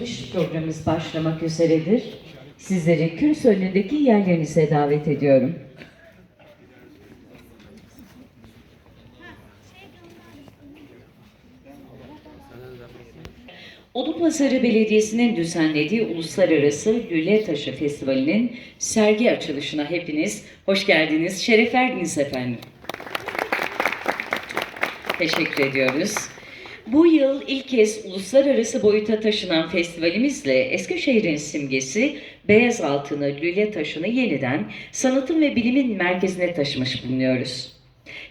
Dış programımız başlamak üzeredir. Sizleri kürsü önündeki yerlerinize davet ediyorum. Odunpazarı Belediyesi'nin düzenlediği Uluslararası Lüle Taşı Festivali'nin sergi açılışına hepiniz hoş geldiniz, şeref verdiniz efendim. Teşekkür ediyoruz. Bu yıl ilk kez uluslararası boyuta taşınan festivalimizle Eskişehir'in simgesi beyaz altını, lüle taşını yeniden sanatın ve bilimin merkezine taşımış bulunuyoruz.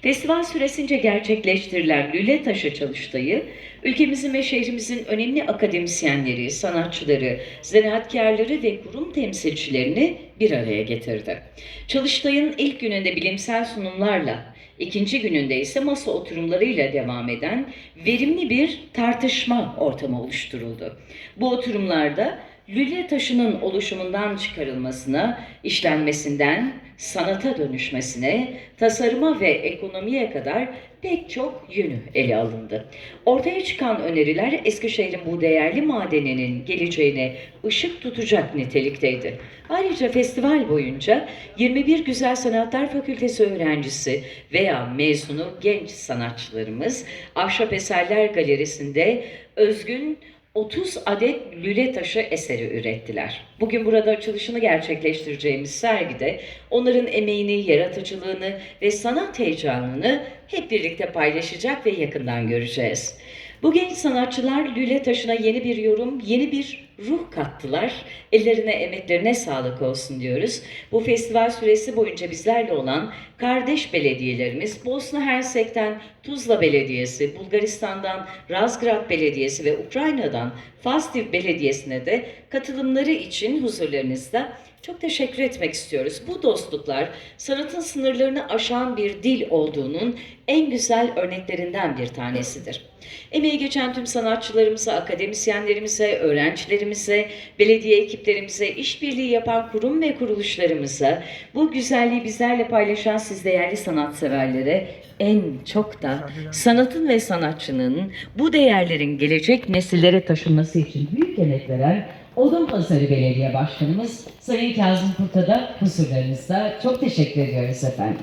Festival süresince gerçekleştirilen Lüle Taşı çalıştayı, ülkemizin ve şehrimizin önemli akademisyenleri, sanatçıları, zanaatkarları ve kurum temsilcilerini bir araya getirdi. Çalıştayın ilk gününde bilimsel sunumlarla, ikinci gününde ise masa oturumlarıyla devam eden verimli bir tartışma ortamı oluşturuldu. Bu oturumlarda lüle taşının oluşumundan çıkarılmasına, işlenmesinden sanata dönüşmesine, tasarıma ve ekonomiye kadar pek çok yönü ele alındı. Ortaya çıkan öneriler Eskişehir'in bu değerli madeninin geleceğine ışık tutacak nitelikteydi. Ayrıca festival boyunca 21 Güzel Sanatlar Fakültesi öğrencisi veya mezunu genç sanatçılarımız Ahşap Eserler Galerisi'nde özgün 30 adet lüle taşı eseri ürettiler. Bugün burada açılışını gerçekleştireceğimiz sergide onların emeğini, yaratıcılığını ve sanat heyecanını hep birlikte paylaşacak ve yakından göreceğiz. Bu genç sanatçılar lüle taşına yeni bir yorum, yeni bir ruh kattılar. Ellerine, emeklerine sağlık olsun diyoruz. Bu festival süresi boyunca bizlerle olan kardeş belediyelerimiz Bosna Hersek'ten Tuzla Belediyesi, Bulgaristan'dan Razgrad Belediyesi ve Ukrayna'dan Fastiv Belediyesi'ne de katılımları için huzurlarınızda çok teşekkür etmek istiyoruz. Bu dostluklar sanatın sınırlarını aşan bir dil olduğunun en güzel örneklerinden bir tanesidir. Emeği geçen tüm sanatçılarımıza, akademisyenlerimize, öğrencilerimize, belediye ekiplerimize, işbirliği yapan kurum ve kuruluşlarımıza, bu güzelliği bizlerle paylaşan siz değerli sanatseverlere en çok da sanatın ve sanatçının bu değerlerin gelecek nesillere taşınması için büyük emek veren Odunpazarı Belediye Başkanımız Sayın Kazım Kurt'a da huzurlarınızda çok teşekkür ediyoruz efendim.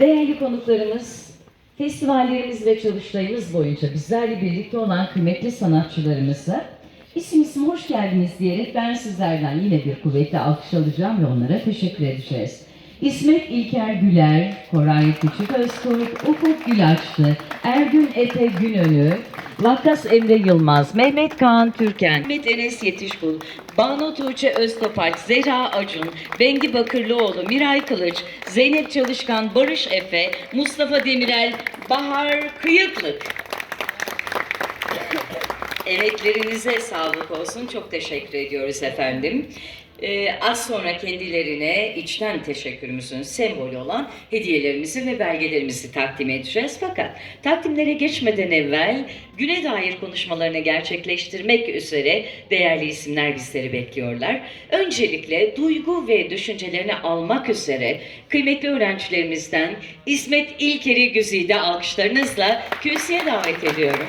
Değerli konuklarımız, festivallerimiz ve çalıştayımız boyunca bizlerle birlikte olan kıymetli sanatçılarımıza isim isim hoş geldiniz diyerek ben sizlerden yine bir kuvvetli alkış alacağım ve onlara teşekkür edeceğiz. İsmet İlker Güler, Koray Küçük Öztürk, Ufuk Gülaçlı, Ergün Efe Günönü, Vakkas Emre Yılmaz, Mehmet Kaan Türken, Mehmet Enes Yetişkul, Banu Tuğçe Öztopaç, Zehra Acun, Bengi Bakırlıoğlu, Miray Kılıç, Zeynep Çalışkan, Barış Efe, Mustafa Demirel, Bahar Kıyıklık. Emeklerinize sağlık olsun. Çok teşekkür ediyoruz efendim. Ee, az sonra kendilerine içten teşekkürümüzün sembolü olan hediyelerimizi ve belgelerimizi takdim edeceğiz. Fakat takdimlere geçmeden evvel güne dair konuşmalarını gerçekleştirmek üzere değerli isimler bizleri bekliyorlar. Öncelikle duygu ve düşüncelerini almak üzere kıymetli öğrencilerimizden İsmet İlker'i güzide alkışlarınızla kürsüye davet ediyorum.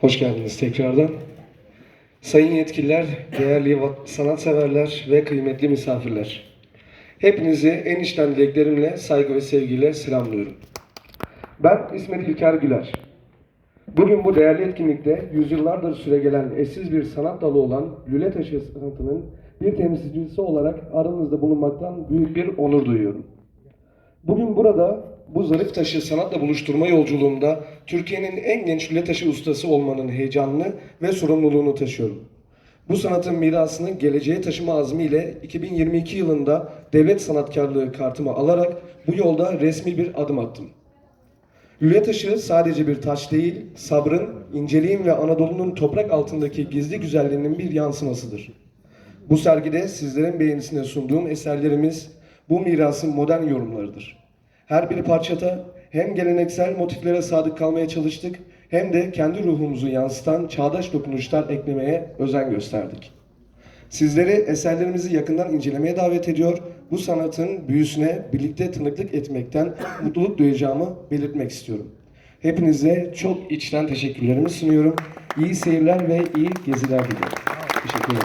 Hoş geldiniz tekrardan. Sayın yetkililer, değerli sanatseverler ve kıymetli misafirler. Hepinizi en içten dileklerimle, saygı ve sevgiyle selamlıyorum. Ben İsmet İlker Güler. Bugün bu değerli etkinlikte yüzyıllardır süregelen eşsiz bir sanat dalı olan lüle sanatının bir temsilcisi olarak aranızda bulunmaktan büyük bir onur duyuyorum. Bugün burada bu zarif taşı sanatla buluşturma yolculuğumda Türkiye'nin en genç lüle taşı ustası olmanın heyecanını ve sorumluluğunu taşıyorum. Bu sanatın mirasını geleceğe taşıma azmiyle 2022 yılında devlet sanatkarlığı kartımı alarak bu yolda resmi bir adım attım. Lüle taşı sadece bir taş değil, sabrın, inceliğin ve Anadolu'nun toprak altındaki gizli güzelliğinin bir yansımasıdır. Bu sergide sizlerin beğenisine sunduğum eserlerimiz bu mirasın modern yorumlarıdır. Her bir parçada hem geleneksel motiflere sadık kalmaya çalıştık hem de kendi ruhumuzu yansıtan çağdaş dokunuşlar eklemeye özen gösterdik. Sizleri eserlerimizi yakından incelemeye davet ediyor. Bu sanatın büyüsüne birlikte tanıklık etmekten mutluluk duyacağımı belirtmek istiyorum. Hepinize çok içten teşekkürlerimi sunuyorum. İyi seyirler ve iyi geziler diliyorum. Teşekkür ederim.